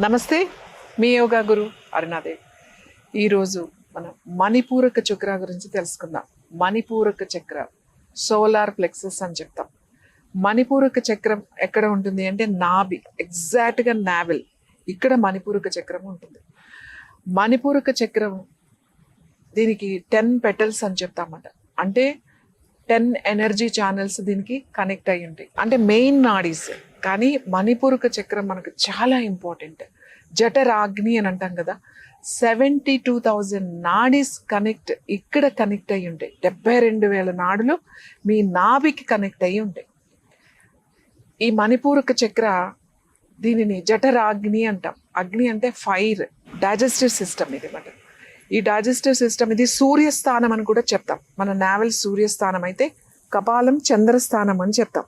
నమస్తే మీ యోగా గురు అరుణాదేవ్. ఈరోజు మనం మణిపూరక చక్ర గురించి తెలుసుకుందాం. మణిపూరక చక్ర సోలార్ ప్లెక్సెస్ అని చెప్తాం. మణిపూరక చక్రం ఎక్కడ ఉంటుంది అంటే నాభి ఎగ్జాక్ట్గా నావెల్. ఇక్కడ మణిపూరక చక్రం ఉంటుంది. మణిపూరక చక్రం దీనికి టెన్ పెటల్స్ అని చెప్తామట. అంటే టెన్ ఎనర్జీ ఛానల్స్ దీనికి కనెక్ట్ అయి ఉంటాయి. అంటే మెయిన్ నాడీస్ కానీ మణిపూరక చక్రం మనకు చాలా ఇంపార్టెంట్ జఠరాగ్ని అని అంటాం కదా సెవెంటీ టూ థౌజండ్ నాడీస్ కనెక్ట్ ఇక్కడ కనెక్ట్ అయి ఉంటాయి. డెబ్బై రెండు వేల నాడులు మీ నాభికి కనెక్ట్ అయి ఉంటాయి. ఈ మణిపూరక చక్ర దీనిని జఠరాగ్ని అంటాం. అగ్ని అంటే ఫైర్ డైజెస్టివ్ సిస్టమ్ ఇది మాట. ఈ డైజెస్టివ్ సిస్టమ్ ఇది సూర్యస్థానం అని కూడా చెప్తాం. మన నావెల్ సూర్యస్థానం అయితే కపాలం చంద్రస్థానం అని చెప్తాం.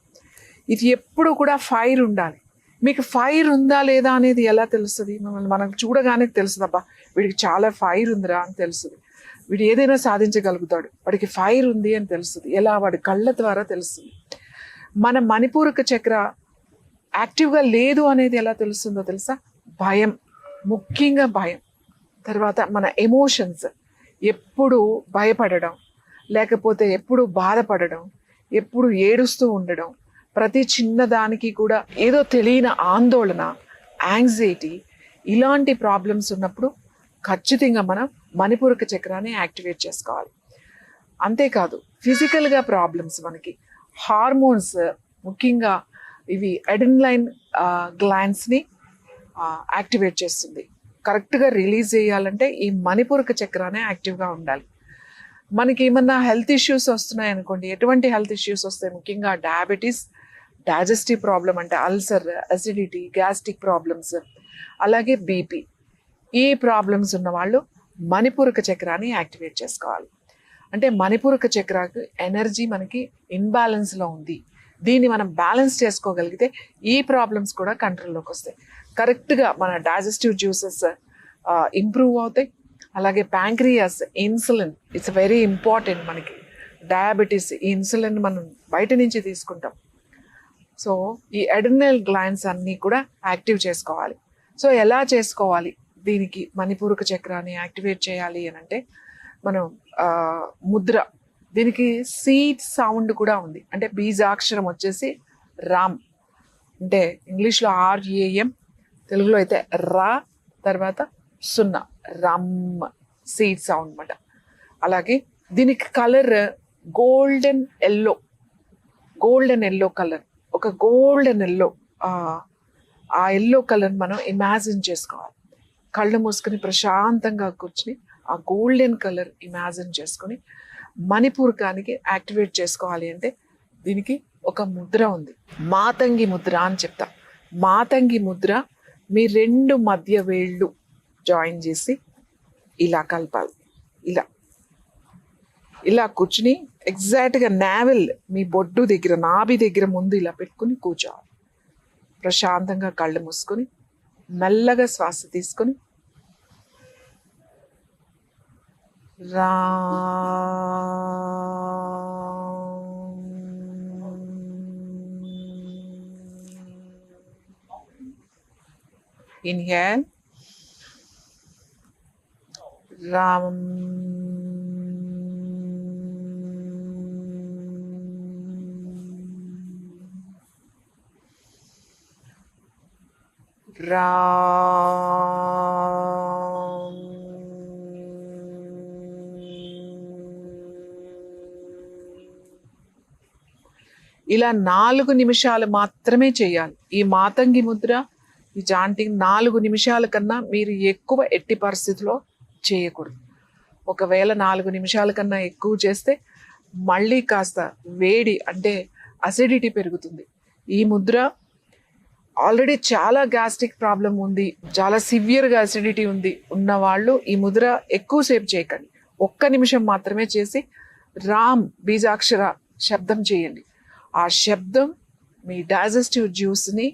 ఇది ఎప్పుడు కూడా ఫైర్ ఉండాలి. మీకు ఫైర్ ఉందా లేదా అనేది ఎలా తెలుస్తుంది? మమ్మల్ని మనం చూడగానే తెలుస్తుంది అబ్బా వీడికి చాలా ఫైర్ ఉందిరా అని తెలుస్తుంది. వీడు ఏదైనా సాధించగలుగుతాడు. వాడికి ఫైర్ ఉంది అని తెలుస్తుంది. ఎలా? వాడి కళ్ళ ద్వారా తెలుస్తుంది. మన మణిపూరక చక్ర యాక్టివ్గా లేదు అనేది ఎలా తెలుస్తుందో తెలుసా? భయం. ముఖ్యంగా భయం. తర్వాత మన ఎమోషన్స్ ఎప్పుడు భయపడడం లేకపోతే ఎప్పుడు బాధపడడం ఎప్పుడు ఏడుస్తూ ఉండడం ప్రతి చిన్నదానికి కూడా ఏదో తెలియని ఆందోళన యాంగ్జైటీ ఇలాంటి ప్రాబ్లమ్స్ ఉన్నప్పుడు ఖచ్చితంగా మనం మణిపూరక చక్రాన్ని యాక్టివేట్ చేసుకోవాలి. అంతేకాదు ఫిజికల్గా ప్రాబ్లమ్స్ మనకి హార్మోన్స్ ముఖ్యంగా ఇవి ఎడెన్లైన్ గ్లాండ్స్ని యాక్టివేట్ చేస్తుంది. కరెక్ట్గా రిలీజ్ చేయాలంటే ఈ మణిపూరక చక్రానే యాక్టివ్గా ఉండాలి. మనకి ఏమన్నా హెల్త్ ఇష్యూస్ వస్తున్నాయి అనుకోండి ఎటువంటి హెల్త్ ఇష్యూస్ వస్తాయి? ముఖ్యంగా డయాబెటీస్ డైజెస్టివ్ ప్రాబ్లం అంటే అల్సర్ అసిడిటీ గ్యాస్ట్రిక్ ప్రాబ్లమ్స్ అలాగే బీపీ ఈ ప్రాబ్లమ్స్ ఉన్న వాళ్ళు మణిపూరక చక్రాన్ని యాక్టివేట్ చేసుకోవాలి. అంటే మణిపూరక చక్రాకు ఎనర్జీ మనకి ఇన్బ్యాలెన్స్లో ఉంది. దీన్ని మనం బ్యాలెన్స్ చేసుకోగలిగితే ఈ ప్రాబ్లమ్స్ కూడా కంట్రోల్లోకి వస్తాయి. కరెక్ట్గా మన డైజెస్టివ్ జ్యూసెస్ ఇంప్రూవ్ అవుతాయి. అలాగే pancreas insulin it's very important మనకి. డయాబెటీస్ ఈ ఇన్సులిన్ మనం బయట నుంచి తీసుకుంటాం. సో ఈ ఎడర్నల్ గ్లాన్స్ అన్నీ కూడా యాక్టివ్ చేసుకోవాలి. సో ఎలా చేసుకోవాలి? దీనికి మణిపూరక చక్రాన్ని యాక్టివేట్ చేయాలి అని అంటే మనం ముద్ర దీనికి సీడ్ సౌండ్ కూడా ఉంది. అంటే బీజాక్షరం వచ్చేసి రామ్. అంటే ఇంగ్లీష్లో ఆర్ఏఎం తెలుగులో అయితే రా తర్వాత సున్నా. రమ్ సీడ్ సౌండ్ అన్నమాట. అలాగే దీనికి colour golden yellow. Golden yellow colour. ఒక గోల్డెన్ ఎల్లో. ఆ ఎల్లో కలర్ మనం ఇమాజిన్ చేసుకోవాలి. కళ్ళు మూసుకొని ప్రశాంతంగా కూర్చుని ఆ గోల్డెన్ కలర్ ఇమాజిన్ చేసుకొని మణిపూర్కానికి యాక్టివేట్ చేసుకోవాలి అంటే దీనికి ఒక ముద్ర ఉంది. మాతంగి ముద్ర అని చెప్తా. మాతంగి ముద్ర మీ రెండు మధ్య వేళ్ళు జాయిన్ చేసి ఇలా కలపాలి. ఇలా. ఇలా కూర్చుని ఎగ్జాక్ట్గా నావెల్ మీ బొడ్డు దగ్గర నాభి దగ్గర ముందు ఇలా పెట్టుకుని కూర్చోవాలి. ప్రశాంతంగా కళ్ళు మూసుకొని మెల్లగా శ్వాస తీసుకొని రా ఇన్హేల్ రామ్ రామ్ ఇలా నాలుగు నిమిషాలు మాత్రమే చేయాలి. ఈ మాతంగి ముద్ర ఈ జాంటింగ్ నాలుగు నిమిషాల కన్నా మీరు ఎక్కువ ఎట్టి పరిస్థితిలో చేయకూడదు. ఒకవేళ నాలుగు నిమిషాల కన్నా ఎక్కువ చేస్తే మళ్ళీ కాస్త వేడి అంటే అసిడిటీ పెరుగుతుంది. ఈ ముద్ర ఆల్రెడీ చాలా గ్యాస్ట్రిక్ ప్రాబ్లం ఉంది చాలా సివియర్గా అసిడిటీ ఉంది ఉన్న వాళ్ళు ఈ ముద్ర ఎక్కువసేపు చేయకండి. ఒక్క నిమిషం మాత్రమే చేసి రామ్ బీజాక్షర శబ్దం చేయండి. ఆ శబ్దం మీ డైజెస్టివ్ జ్యూస్ని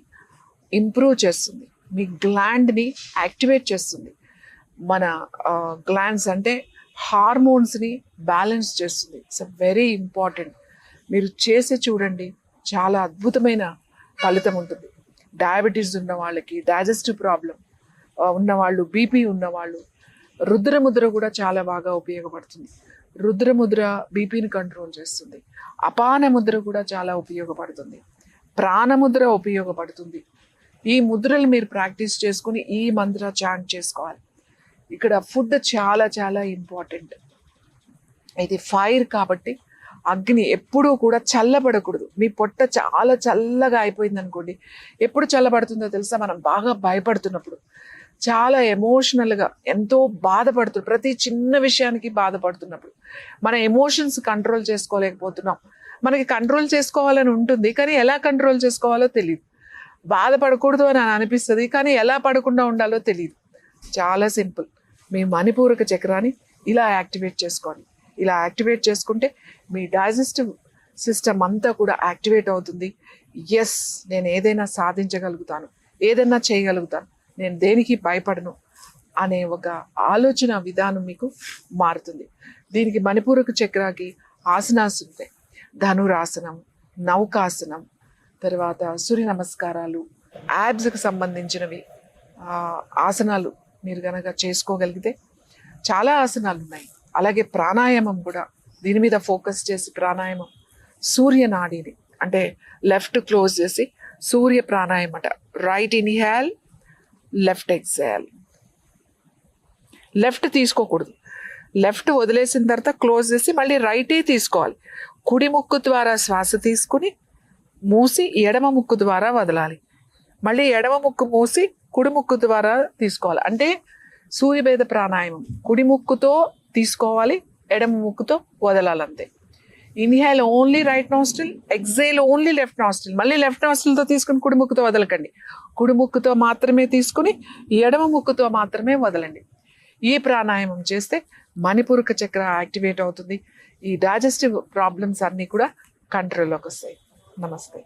ఇంప్రూవ్ చేస్తుంది. మీ గ్లాండ్ని యాక్టివేట్ చేస్తుంది. మన గ్లాండ్స్ అంటే హార్మోన్స్ని బ్యాలెన్స్ చేస్తుంది. ఇట్స్ వెరీ ఇంపార్టెంట్ మీరు చేసి చూడండి చాలా అద్భుతమైన ఫలితం ఉంటుంది. డయాబెటీస్ ఉన్న వాళ్ళకి డైజెస్టివ్ ప్రాబ్లం ఉన్నవాళ్ళు బీపీ ఉన్నవాళ్ళు రుద్రముద్ర కూడా చాలా బాగా ఉపయోగపడుతుంది. రుద్రముద్ర బీపీని కంట్రోల్ చేస్తుంది. అపాన ముద్ర కూడా చాలా ఉపయోగపడుతుంది. ప్రాణముద్ర ఉపయోగపడుతుంది. ఈ ముద్రలు మీరు ప్రాక్టీస్ చేసుకుని ఈ మంత్ర చాంట్ చేసుకోవాలి. ఇక్కడ ఫుడ్ చాలా చాలా ఇంపార్టెంట్. ఇది ఫైర్ కాబట్టి అగ్ని ఎప్పుడూ కూడా చల్లబడకూడదు. మీ పొట్ట చాలా చల్లగా అయిపోయింది అనుకోండి ఎప్పుడు చల్లబడుతుందో తెలుసా? మనం బాగా భయపడుతున్నప్పుడు. చాలా ఎమోషనల్గా ఎంతో బాధపడుతు ప్రతి చిన్న విషయానికి బాధపడుతున్నప్పుడు. మన ఎమోషన్స్ కంట్రోల్ చేసుకోలేకపోతున్నాం. మనకి కంట్రోల్ చేసుకోవాలని ఉంటుంది కానీ ఎలా కంట్రోల్ చేసుకోవాలో తెలియదు బాధపడకూడదు అని అనిపిస్తుంది కానీ ఎలా పడకుండా ఉండాలో తెలియదు చాలా సింపుల్. మీ మణిపూరక చక్రాన్ని ఇలా యాక్టివేట్ చేసుకోండి. ఇలా యాక్టివేట్ చేసుకుంటే మీ డైజెస్టివ్ సిస్టమ్ అంతా కూడా యాక్టివేట్ అవుతుంది. ఎస్ నేను ఏదైనా సాధించగలుగుతాను. ఏదైనా చేయగలుగుతాను. నేను దేనికి భయపడను అనే ఒక ఆలోచన విధానం మీకు మారుతుంది. దీనికి మణిపూరక చక్రాకి ఆసనాస్ ఉంటాయి. ధనురాసనం నౌకాసనం తర్వాత సూర్య నమస్కారాలు యాబ్స్కి సంబంధించినవి ఆసనాలు మీరు కనుక చేసుకోగలిగితే చాలా ఆసనాలు ఉన్నాయి. అలాగే ప్రాణాయామం కూడా దీని మీద ఫోకస్ చేసి ప్రాణాయామం సూర్య నాడిని అంటే లెఫ్ట్ క్లోజ్ చేసి సూర్య ప్రాణాయామం అట రైట్ ఇన్హేల్ లెఫ్ట్ ఎగ్జేయాలి లెఫ్ట్ తీసుకోకూడదు. లెఫ్ట్ వదిలేసిన తర్వాత క్లోజ్ చేసి మళ్ళీ రైటే తీసుకోవాలి. కుడి ముక్కు ద్వారా శ్వాస తీసుకుని మూసి ఎడమ ముక్కు ద్వారా వదలాలి. మళ్ళీ ఎడమ ముక్కు మూసి కుడి ముక్కు ద్వారా తీసుకోవాలి. అంటే సూర్యభేద ప్రాణాయామం. కుడి ముక్కుతో తీసుకోవాలి ఎడమ ముక్కుతో వదలాలి అంతే inhale only right nostril exhale only left nostril మళ్ళీ లెఫ్ట్ నాస్టిల్తో తీసుకుని కుడి ముక్కుతో వదలకండి. కుడి ముక్కుతో మాత్రమే తీసుకుని ఎడమ ముక్కుతో మాత్రమే వదలండి. ఈ ప్రాణాయామం చేస్తే మణిపూరక చక్ర యాక్టివేట్ అవుతుంది. ఈ డైజెస్టివ్ ప్రాబ్లమ్స్ అన్నీ కూడా కంట్రోల్లోకి వస్తాయి. నమస్తే.